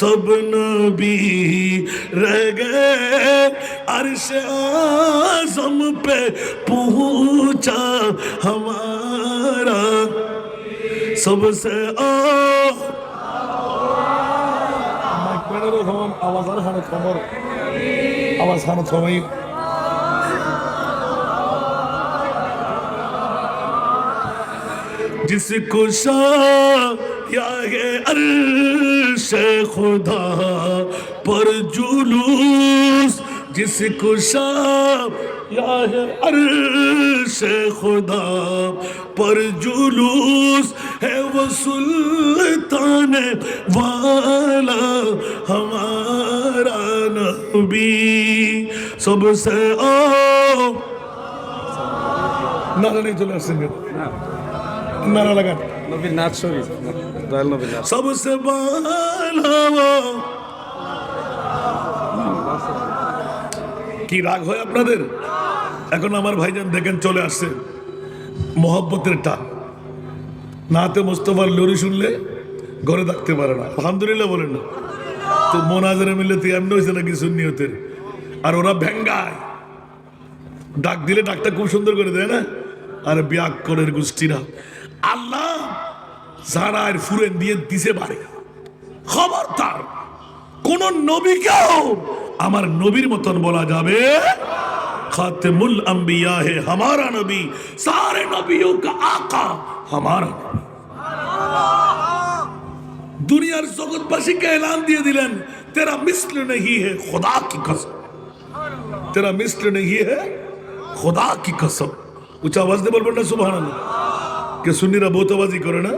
सब नबी रह गए अर्श आजम पे पहुंचा हमारा सबसे ओ মাইক প্যাডের খবর আওয়াজ আর হানো খবর আওয়াজ হানো খবর जिसको शाया या अर्श खुदा पर जुलूस, जिसको शाम या अर्श खुदा पर जुलूस है वो सुल्तान वाला हमारा नबी। सबसे ओ नारा नहीं तो चला सिंह नारा लगा। নবীর নাচ শরীফ দয়াল নবীর নাচ। সবসে কি রাগ হয় আপনাদের? এখন আমার ভাইজান দেখেন, চলে আসছে। মহব্বতের টান। নাতে মোস্তফার লরি শুনলে ঘরে থাকতে পারে না। আলহামদুলিল্লাহ বলেন না। তো মোনাজারে মিলে তুই এমন হয়েছে নাকি সুন্নিয়তের? আর ওরা ভেঙ্গায়। ডাক দিলে ডাকটা খুব সুন্দর করে দেয় না? আর ব্যাক করের গোষ্ঠীরা। আল্লাহ সারায় ফুরে দিয়ে দিছে পারে খবর তার কোন নবীকেও আমার নবীর মতন বলা যাবে খাতেমুল আম্বিয়া হে হামারা নবী, সারে নবীও কা আকা, হামারা দুনিয়ার জগৎবাসীকে এলান দিয়ে দিলেন, তেরা মিসল নেই হে খোদা কি কসম? তেরা মিসল নেই হে খোদা কি কসম? উচ্চ আওয়াজ দিয়ে বলবেন না, সুবহানাল্লাহ। কে সুন্নিরা বহুতবাজি করে না?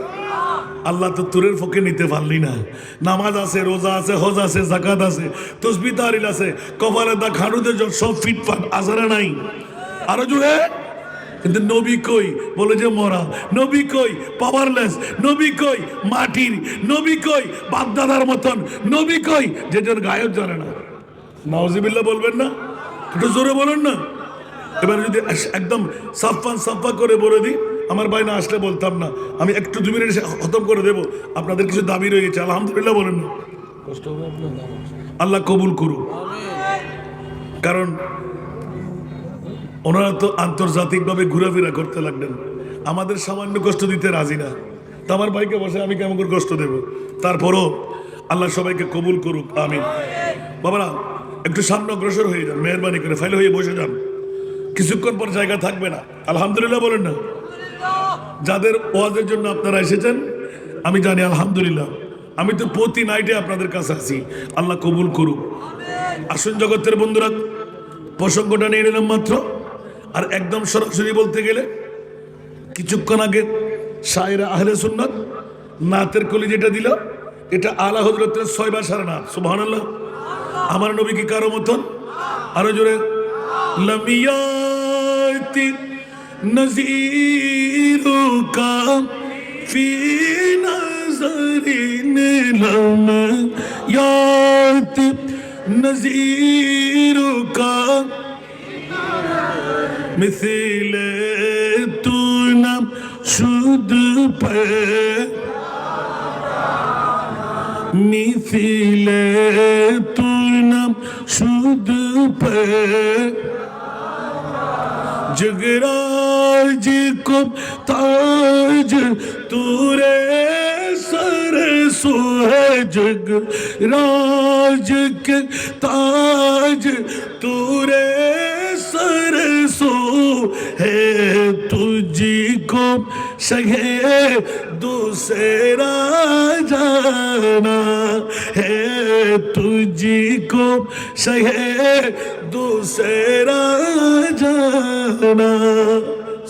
আল্লাহ তো তুরের ফকে নিতে পারলি না। নামাজ আছে, রোজা আছে, হজ আছে জাকাত আছে, তসবি তারিল আছে, কপালে দা খানুতে সব ফিটফাট আজারা নাই। আরও জুড়ে কিন্তু নবী কই? বলে যে মরা। নবী কই? পাওয়ারলেস নবী কই? মাটির। নবী কই? বাপদাদার মতন। নবী কই? যে জন গায়ক জানে না। নাওজিবিল্লাহ বলবেন না? একটু জোরে বলেন না। এবার যদি একদম সাফান সাফা করে বলে দিই। আমার ভাই না আসলে বলতাম না। আমি একটু দু মিনিট খতম করে দেবো। আপনাদের কিছু দাবি রয়ে গেছে আলহামদুলিল্লাহ বলেন না। আল্লাহ কবুল করুন কারণ ওনারা তো আন্তর্জাতিকভাবে ঘোরাফেরা করতে লাগলেন। আমাদের সামান্য কষ্ট দিতে রাজি না। তো আমার ভাইকে বসে আমি কেমন করে কষ্ট দেব? তারপরও আল্লাহ সবাইকে কবুল করুক আমিন। বাবারা একটু সামনে অগ্রসর হয়ে যান মেহরবানি করে ফাইল হয়ে বসে যান। কিছুক্ষণ পর জায়গা থাকবে না। আলহামদুলিল্লাহ বলেন না। যাদের ওয়াজের জন্য আপনারা এসেছেন, আমি জানি আলহামদুলিল্লাহ। আমি তো প্রতি নাইটে আপনাদের কাছে আছি। আল্লাহ কবুল করুক। আসুন জগতের বন্ধুরা, প্রসঙ্গটা নিয়ে নিলাম মাত্র। আর একদম সরাসরি বলতে গেলে, কিছুক্ষণ আগে সায়রা আহলে সুন্নাত নাতের কলি যেটা দিল, এটা আলা হজরতের ছয় বা সারা নাথ সুবহান আমার নবী কি কারও মতন আরও জোরে, লমিয়াতি নজিরু। কা ফি নজরিন লমিয়াতি নজিরু কা মিছিলে তু নাম শুধ পে মিছিলে তু जी कुम ताज, तूरे सर सोहे जग राज के ताज, तूरे सर सो है तुझी को सहे दूसरा जाना है तुझी को सहे दूसरा जाना।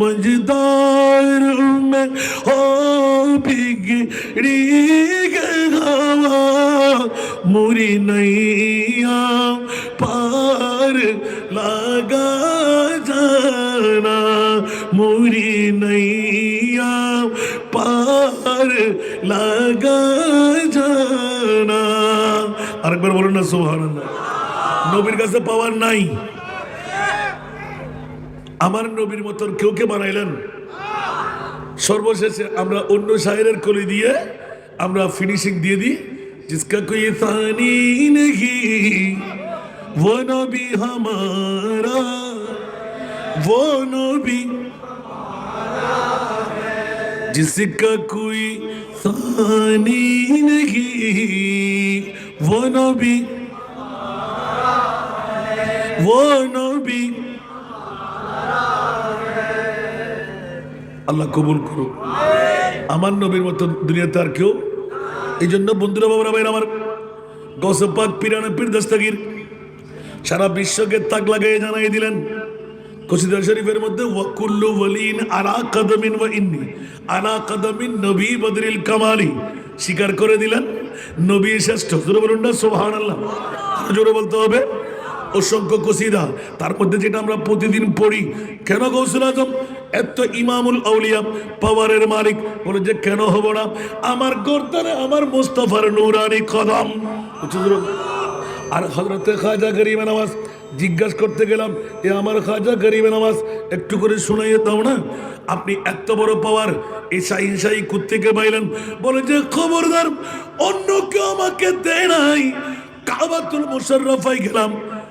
মজদার মে ও বিগড়ি গাওয়া মুরি নইয়া পার লাগা জানা মুরি নইয়া পার লাগা জানা আরেকবার বলুন না সুবহানাল্লাহ নবীর কাছে পাওয়ার নাই আমার নবীর মতন কেউ কে বানাইলেন সর্বশেষে আমরা অন্য শায়ের কলি দিয়ে আমরা ফিনিশিং দিয়ে দিই जिसका कोई थानी नहीं वो नबी हमारा वो नबी जिसका कोई थानी नहीं वो नबी ও নবী আল্লাহ কবুল করুক। আমার নবীর মতো দুনিয়াতে আর কেউ? এই জন্য বন্ধুরা, বাবারা ভাই আমার গসপাক পিরানা পীর দাস্তাগির সারা বিশ্বকে তাক লাগিয়ে জানাই দিলেন কসিদার শরীফের মধ্যে ওয়াকুল্লু ওয়ালিন আরা কাদামিন ওয়া ইন্নি আনা কাদামিন নবী বদরিল কামালি। স্বীকার করে দিলেন, নবী শ্রেষ্ঠ। জোরে বলুন না, সুবহানাল্লাহ। জোরে বলতে হবে। অসংখ্য কসিদা তার মধ্যে যেটা আমরা প্রতিদিন পড়ি, কেন গৌসুল আজম? এত ইমামুল আউলিয়া, পাওয়ারের মালিক। বলে যে, কেন হব না? আমার গর্দানে আমার মোস্তফার নুরানি কদম। আর হজরতে খাজা গরিবে নামাজ জিজ্ঞাসা করতে গেলাম, এ আমার খাজা গরিবে নামাজ একটু করে শুনাইয়ে দাও না? আপনি এত বড় পাওয়ার, এই সাইন সাই কুত্তিকে পাইলেন বলে যে, খবরদার, অন্য কেউ আমাকে দেয় নাই। কাবাতুল মুশাররফাই গেলাম।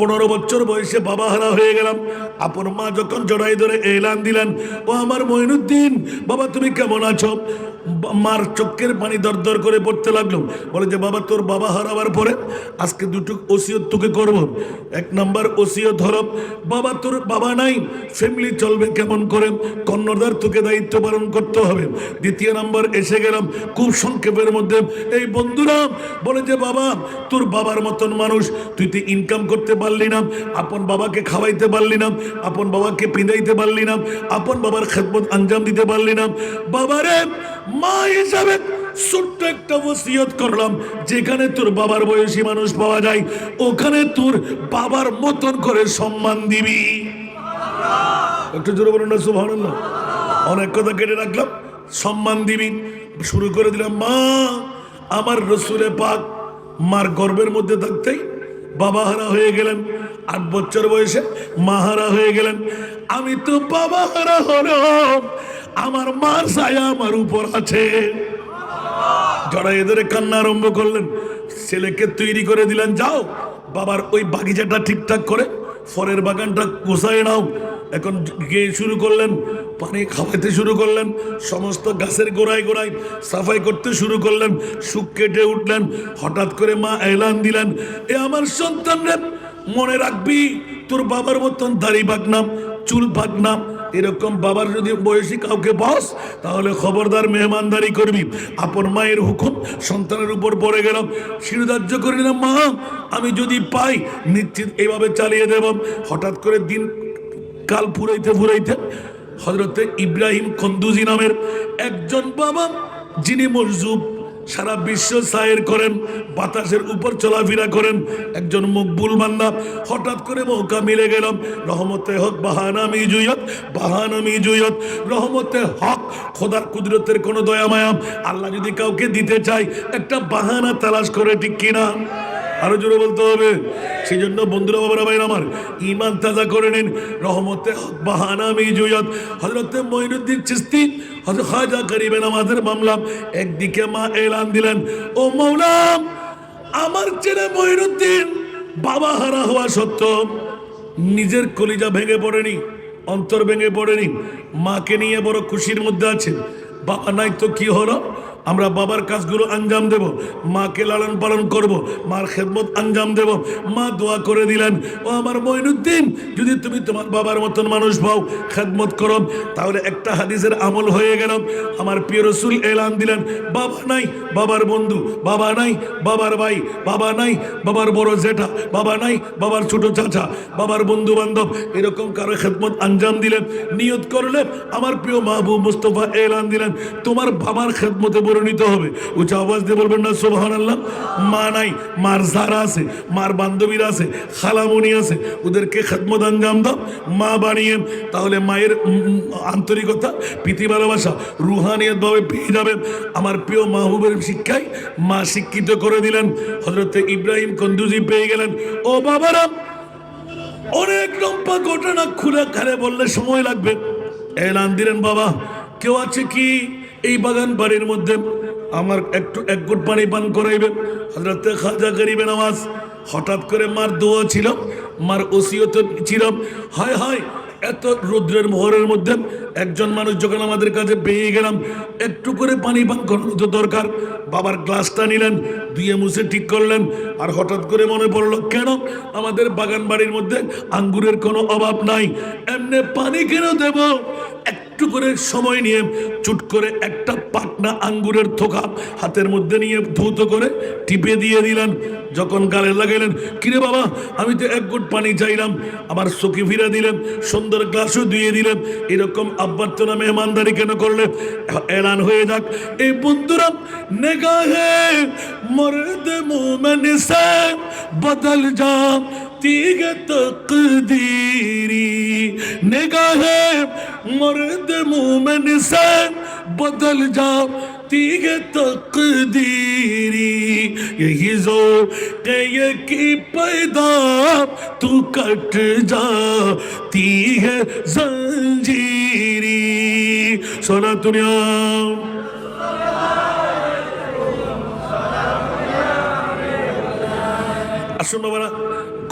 পনেরো বছর বয়সে বাবা হারা হয়ে গেলাম। আপন মা যখন জড়াই ধরে এলান দিলেন, ও আমার মইনুদ্দিন বাবা তুমি কেমন আছো? মার চোখের পানি দরদর করে পড়তে লাগল। বলে যে, বাবা, তোর বাবা হারাবার পরে আজকে দুটো ওসিয়ত তোকে করব। এক নাম্বার ওসিয়ত হলো, বাবা তোর বাবা নাই ফ্যামিলি চলবে কেমন করে? কন্নদার তোকে দায়িত্ব পালন করতে হবে। দ্বিতীয় নাম্বার, এসে গেলাম খুব সংক্ষেপের মধ্যে, এই বন্ধুরা, বলে যে, বাবা, তোর বাবার মতন মানুষ, তুই তো ইনকাম করতে পারলি না, আপন বাবাকে খাওয়াইতে পারলি না, আপন বাবাকে পিঁধাইতে পারলি না, আপন বাবার খেদমত আঞ্জাম দিতে পারলি না। বাবারে, মা হিসাবে ছোট্ট একটা ওসিয়ত করলাম, যেখানে তোর বাবার বয়সী মানুষ পাওয়া যায়, ওখানে তোর বাবার মতন করে সম্মান দিবি। একটু জোরে বলুন না, সুবহানাল্লাহ। অনেক কথা কেটে রাখলাম, সম্মান দিবি। শুরু করে দিলাম, মা, আমার রসুলে পাক মার গর্বের মধ্যে থাকতেই বাবা হারা হয়ে গেলেন। আট বছর বয়সে মাহারা হয়ে গেলেন। আমি তো বাবা হারা হলো আমার মার ছায়া আমার উপর আছে। যারা এদের কান্না আরম্ভ করলেন। ছেলেকে তৈরি করে দিলেন, যাও, বাবার ওই বাগিচাটা ঠিকঠাক করে ফরের বাগানটা গোছায় নাও। এখন গিয়ে শুরু করলেন পানি খাওয়াইতে শুরু করলেন, সমস্ত গাছের গোড়ায় গোড়ায় সাফাই করতে শুরু করলেন, সুখ কেটে উঠলেন, হঠাৎ করে মা এলান দিলেন, এ আমার সন্তানরা মনে রাখবি, তোর বাবার মতন দাড়ি পাকনাম চুল পাকনাম এরকম বাবার যদি বয়সী কাউকে বস, তাহলে খবরদার মেহমানদারি করবি। আপন মায়ের হুকুম সন্তানের উপর পড়ে গেলাম শিরোধার্য করে নিলাম, মা, আমি যদি পাই, নিশ্চিত এইভাবে চালিয়ে দেব। হঠাৎ করে দিন কাল ফুরাইতে ফুরাইতে হজরতে ইব্রাহিম খন্দুজি নামের একজন বাবা, যিনি মরজুব সারা বিশ্ব সায়ের করেন, বাতাসের উপর চলাফেরা করেন, একজন মকবুল বান্দা হঠাৎ করে মৌকা মিলে গেলাম রহমতে হক বাহানামি জুয়ত বাহানামি জুয়ত রহমতে হক, খোদার কুদরতের কোনো দয়া মায়া। আল্লাহ যদি কাউকে দিতে চায়, একটা বাহানা তালাশ করে ঠিক কিনা? আরও জোরে বলতে হবে। সেই জন্য বন্ধুরা, বাবারা ভাই আমার ইমান তাজা করে নিন। রহমতে বাহানা মি জুয়ত হজরতে মঈনুদ্দিন চিস্তি হজরত খাজা করিবেন আমাদের মামলা একদিকে মা এলান দিলেন, ও মৌলাম আমার ছেলে মঈনুদ্দিন বাবা হারা হওয়া সত্ত্বেও নিজের কলিজা ভেঙে পড়েনি, অন্তর ভেঙে পড়েনি, মাকে নিয়ে বড় খুশির মধ্যে আছেন। বাবা নাই তো কি হলো? আমরা বাবার কাজগুলো আঞ্জাম দেব, মাকে লালন পালন করব, মার খেদমত আঞ্জাম দেব, মা দোয়া করে দিলেন, ও আমার মঈনুদ্দিন যদি তুমি তোমার বাবার মতন মানুষ পাও খেদমত করো, তাহলে একটা হাদিসের আমল হয়ে গেল। আমার প্রিয় রসুল এলান দিলেন, বাবা নাই, বাবার বন্ধু, বাবা নাই, বাবার ভাই, বাবা নাই, বাবার বড় জেঠা, বাবা নাই, বাবার ছোট চাচা, বাবার বন্ধু বান্ধব। এরকম কারও খেদমত আঞ্জাম দিলেন, নিয়ত করলে আমার প্রিয় মাহবুব মুস্তফা এলান দিলেন, তোমার বাবার খেদমতে বড় করে নিতে হবে। উঁচা আওয়াজ দিয়ে বলবেন না সোভান আল্লাহ মা নাই, মার যারা আছে, মার বান্ধবীরা আছে খালামণি আছে, ওদেরকে খেদমত আঞ্জাম দাও, মা বানিয়ে, তাহলে মায়ের আন্তরিকতা, প্রীতি, ভালোবাসা রুহানিয়ত ভাবে পেয়ে যাবেন। আমার প্রিয় মাহবুবের শিক্ষায় মা শিক্ষিত করে দিলেন। হজরত ইব্রাহিম কন্দুজি পেয়ে গেলেন। ও বাবারাম অনেক লম্বা ঘটনা খুলে খালে বললে সময় লাগবে। এলান দিলেন, বাবা, কেউ আছে কি? এই বাগান বাড়ির মধ্যে আমার একটু এক গুট পানি পান করাইবে হজরত খাজা গরিবে নামাজ হঠাৎ করে মার দোয়া ছিল, মার ওসিয়ত ছিল। হয় হয়, এত রুদ্রের মোহরের মধ্যে একজন মানুষ যখন আমাদের কাছে পেয়ে গেলাম, একটু করে পানি পান করানো তো দরকার। বাবার গ্লাসটা নিলেন, ধুয়ে মুছে ঠিক করলেন, আর হঠাৎ করে মনে পড়ল, কেন আমাদের বাগান বাড়ির মধ্যে আঙ্গুরের কোনো অভাব নাই? এমনি পানি কেন দেব? একটু করে সময় নিয়ে চুট করে একটা পাটনা আঙ্গুরের থোকা হাতের মধ্যে নিয়ে ধৌত করে টিপে দিয়ে দিলেন। যখন গালে লাগাইলেন, কিরে বাবা, আমি তো এক গুট পানি চাইলাম। আমার চোখে ফিরে দিলেন, সুন্দর গ্লাসও ধুয়ে দিলেন। এরকম আব্বার তো মেহমানদারি কেন করলে এলান হয়ে যাক। এই বন্ধুরা, নেগাহে মরদ মোমেন সে বদল যা تیگ تقدیری نگاہ مرد مومن سے بدل جا تیغ تقدیری یہی ذوق کی پیدا تو کٹ جا ہے زنجیری سونا دنیا আসুন বাবারা,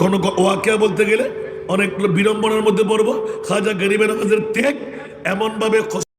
কোনো ওয়াকিয়া বলতে গেলে অনেক বিড়ম্বনার মধ্যে পড়ব। খাজা গরিবের আমাদের ত্যাগ এমনভাবে